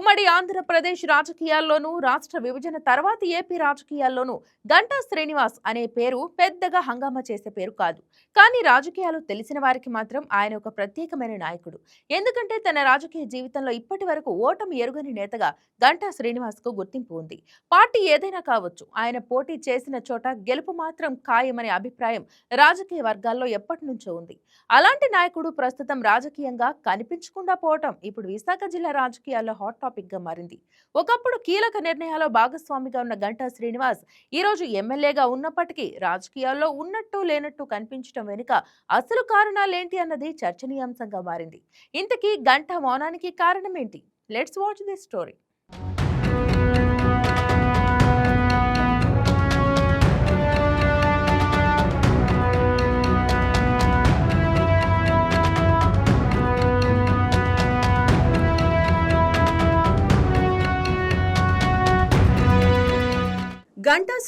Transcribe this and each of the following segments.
ఉమ్మడి ఆంధ్రప్రదేశ్ రాజకీయాల్లోనూ రాష్ట్ర విభజన తర్వాత ఏపీ రాజకీయాల్లోనూ గంటా శ్రీనివాస్ అనే పేరు పెద్దగా హంగామా చేసే పేరు కాదు. కానీ రాజకీయాలు తెలిసిన వారికి మాత్రం ఆయన ఒక ప్రత్యేకమైన నాయకుడు. ఎందుకంటే తన రాజకీయ జీవితంలో ఇప్పటి వరకు ఓటమి ఎరుగని నేతగా గంటా శ్రీనివాస్కు గుర్తింపు ఉంది. పార్టీ ఏదైనా కావచ్చు ఆయన పోటీ చేసిన చోట గెలుపు మాత్రం ఖాయమనే అభిప్రాయం రాజకీయ వర్గాల్లో ఎప్పటి నుంచో ఉంది. అలాంటి నాయకుడు ప్రస్తుతం రాజకీయంగా కనిపించకుండా పోవటం ఇప్పుడు విశాఖ జిల్లా రాజకీయాల్లో హాట్ టాపిక్గా మారింది. ఒకప్పుడు కీలక నిర్ణయాల్లో భాగస్వామిగా ఉన్న గంటా శ్రీనివాస్ ఈ రోజు ఎమ్మెల్యేగా ఉన్నప్పటికీ రాజకీయాల్లో ఉన్నట్టు లేనట్టు కనిపించడం వెనుక అసలు కారణాలేంటి అన్నది చర్చనీయాంశంగా మారింది. ఇంతకీ గంటా మౌనానికి కారణం ఏంటి let's watch this story.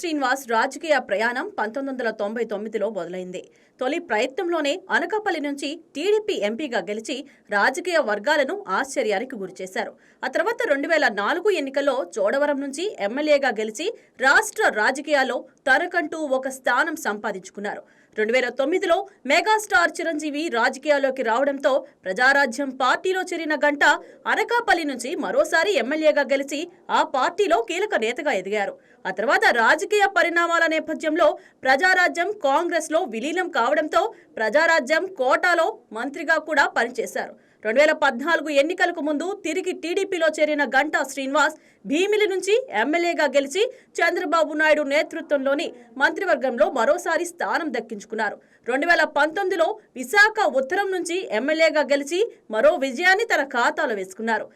Srinivas రాజకీయ ప్రయాణం పంతొమ్మిది వందల తొంభై తొమ్మిదిలో మొదలైంది. తొలి ప్రయత్నంలోనే అనకాపల్లి నుంచి టీడీపీ ఎంపీగా గెలిచి రాజకీయ వర్గాలను ఆశ్చర్యానికి గురిచేశారు ఆ తర్వాత రెండు వేల నాలుగు ఎన్నికల్లో చోడవరం నుంచి ఎమ్మెల్యేగా గెలిచి రాష్ట్ర రాజకీయాల్లో తనకంటూ ఒక స్థానం సంపాదించుకున్నారు. రెండు వేల తొమ్మిదిలో మెగాస్టార్ చిరంజీవి రాజకీయాల్లోకి రావడంతో ప్రజారాజ్యం పార్టీలో చేరిన గంట అనకాపల్లి నుంచి మరోసారి ఎమ్మెల్యేగా గెలిచి ఆ పార్టీలో కీలక నేతగా ఎదిగారు. ఆ తర్వాత రాజకీయ పరిణామాల నేపథ్యంలో ప్రజారాజ్యం కాంగ్రెస్లో విలీనం కావడంతో ప్రజారాజ్యం కోటాలో మంత్రిగా కూడా పనిచేశారు. రెండు వేల పద్నాలుగు ఎన్నికలకు ముందు తిరిగి టీడీపీలో చేరిన గంటా శ్రీనివాస్ భీమిలి నుంచి ఎమ్మెల్యేగా గెలిచి చంద్రబాబు నాయుడు నేతృత్వంలోని మంత్రివర్గంలో మరోసారి స్థానం దక్కించుకున్నారు. రెండు వేల పంతొమ్మిదిలో విశాఖ ఉత్తరం నుంచి ఎమ్మెల్యేగా గెలిచి మరో విజయాన్ని తన ఖాతాలో వేసుకున్నారు.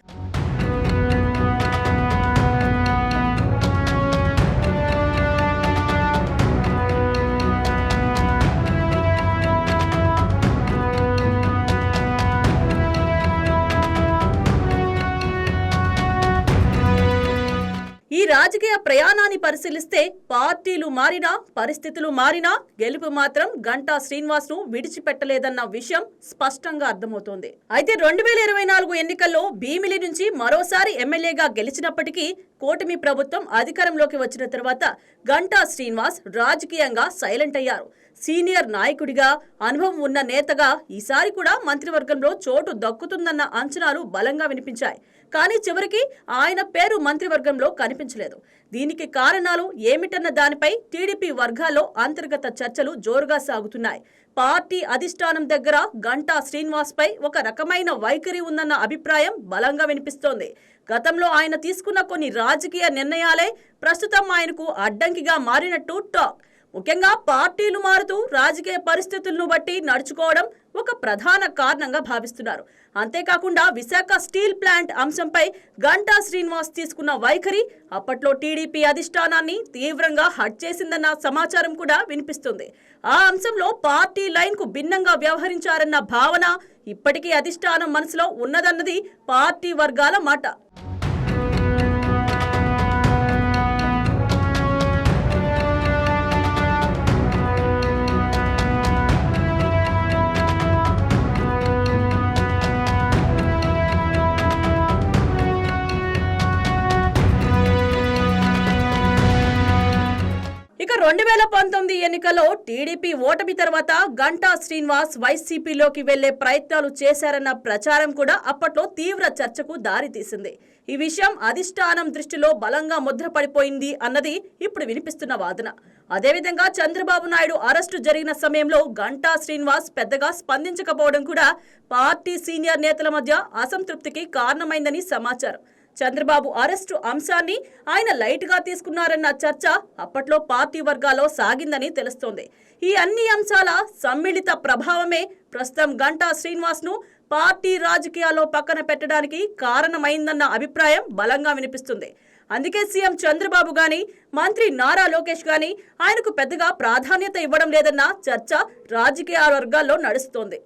ఈ రాజకీయ ప్రయాణాన్ని పరిశీలిస్తే పార్టీలు మారినా పరిస్థితులు మారినా గెలుపు మాత్రం గంటా శ్రీనివాస్ను విడిచిపెట్టలేదన్న విషయం స్పష్టంగా అర్థమవుతోంది. అయితే రెండు వేల ఇరవై నాలుగు ఎన్నికల్లో భీమిలి నుంచి మరోసారి ఎమ్మెల్యేగా గెలిచినప్పటికీ కూటమి ప్రభుత్వం అధికారంలోకి వచ్చిన తర్వాత గంటా శ్రీనివాస్ రాజకీయంగా సైలెంట్ అయ్యారు. సీనియర్ నాయకుడిగా అనుభవం ఉన్న నేతగా ఈసారి కూడా మంత్రివర్గంలో చోటు దక్కుతుందన్న అంచనాలు బలంగా వినిపించాయి. కానీ చివరికి ఆయన పేరు మంత్రివర్గంలో కనిపించలేదు. దీనికి కారణాలు ఏమిటన్న దానిపై టీడీపీ వర్గాల్లో అంతర్గత చర్చలు జోరుగా సాగుతున్నాయి. పార్టీ అధిష్టానం దగ్గర గంటా శ్రీనివాస్ పై ఒక రకమైన వైఖరి ఉందన్న అభిప్రాయం బలంగా వినిపిస్తోంది. గతంలో ఆయన తీసుకున్న కొన్ని రాజకీయ నిర్ణయాలే ప్రస్తుతం ఆయనకు అడ్డంకిగా మారినట్టు టాక్. ముఖ్యంగా పార్టీలు మారుతూ రాజకీయ పరిస్థితులను బట్టి నడుచుకోవడం ఒక ప్రధాన కారణంగా భావిస్తున్నారు. అంతేకాకుండా విశాఖ స్టీల్ ప్లాంట్ అంశంపై గంటా శ్రీనివాస్ తీసుకున్న వైఖరి అప్పట్లో టీడీపీ అధిష్టానాన్ని తీవ్రంగా హట్ చేసిందన్న సమాచారం కూడా వినిపిస్తుంది. ఆ అంశంలో పార్టీ లైన్కు భిన్నంగా వ్యవహరించారన్న భావన ఇప్పటికీ అధిష్టానం మనసులో ఉన్నదన్నది పార్టీ వర్గాల మాట. రెండు వేల పంతొమ్మిది ఎన్నికల్లో టీడీపీ ఓటమి తర్వాత గంటా శ్రీనివాస్ వైసీపీలోకి వెళ్ళే ప్రయత్నాలు చేశారన్న ప్రచారం కూడా అప్పట్లో తీవ్ర చర్చకు దారితీసింది. ఈ విషయం అధిష్టానం దృష్టిలో బలంగా ముద్రపడిపోయింది అన్నది ఇప్పుడు వినిపిస్తున్న వాదన. అదేవిధంగా చంద్రబాబు నాయుడు అరెస్టు జరిగిన సమయంలో గంటా శ్రీనివాస్ పెద్దగా స్పందించకపోవడం కూడా పార్టీ సీనియర్ నేతల మధ్య అసంతృప్తికి కారణమైందని సమాచారం. చంద్రబాబు అరెస్టు అంశాన్ని ఆయన లైట్గా తీసుకున్నారన్న చర్చ అప్పట్లో పార్టీ వర్గాల్లో సాగిందని తెలుస్తోంది. ఈ అన్ని అంశాల సమ్మిళిత ప్రభావమే ప్రస్తుతం గంటా శ్రీనివాస్ను పార్టీ రాజకీయాల్లో పక్కన పెట్టడానికి కారణమైందన్న అభిప్రాయం బలంగా వినిపిస్తుంది. అందుకే సీఎం చంద్రబాబు గాని మంత్రి నారా లోకేష్ గాని ఆయనకు పెద్దగా ప్రాధాన్యత ఇవ్వడం లేదన్న చర్చ రాజకీయ వర్గాల్లో నడుస్తోంది.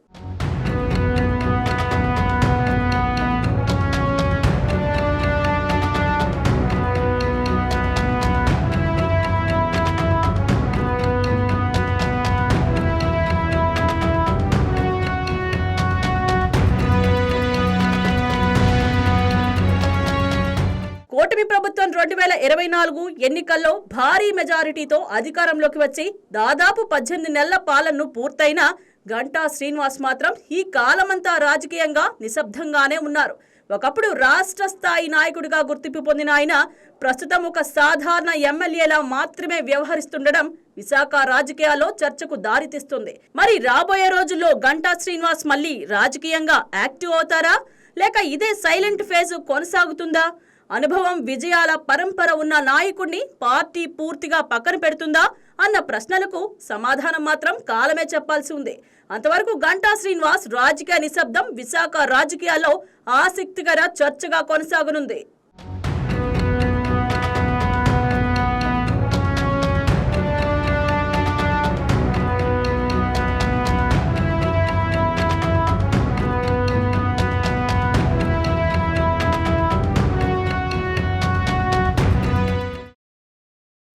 ప్రభుత్వం రెండు వేల ఇరవై నాలుగు ఎన్నికల్లో భారీ మెజారిటీతో అధికారంలోకి వచ్చి దాదాపు పద్దెనిమిది నెలల పాలనను పూర్తయిన గంటా శ్రీనివాస్ మాత్రం ఈ కాలమంతా రాజకీయంగా నిశ్శబ్దంగానే ఉన్నారు. ఒకప్పుడు రాష్ట్ర స్థాయి నాయకుడిగా గుర్తింపు పొందిన ఆయన ప్రస్తుతం ఒక సాధారణ ఎమ్మెల్యేలా మాత్రమే వ్యవహరిస్తుండడం విశాఖ రాజకీయాల్లో చర్చకు దారితీస్తుంది మరి రాబోయే రోజుల్లో గంటా శ్రీనివాస్ మళ్ళీ రాజకీయంగా యాక్టివ్ అవుతారా? లేక ఇదే సైలెంట్ ఫేజ్ కొనసాగుతుందా? అనుభవం విజయాల పరంపర ఉన్న నాయకుడిని పార్టీ పూర్తిగా పక్కన పెడుతుందా అన్న ప్రశ్నలకు సమాధానం మాత్రం కాలమే చెప్పాల్సి ఉంది. అంతవరకు గంటా శ్రీనివాస్ రాజకీయ నిశ్శబ్దం విశాఖ రాజకీయాల్లో ఆసక్తికర చర్చగా కొనసాగనుంది.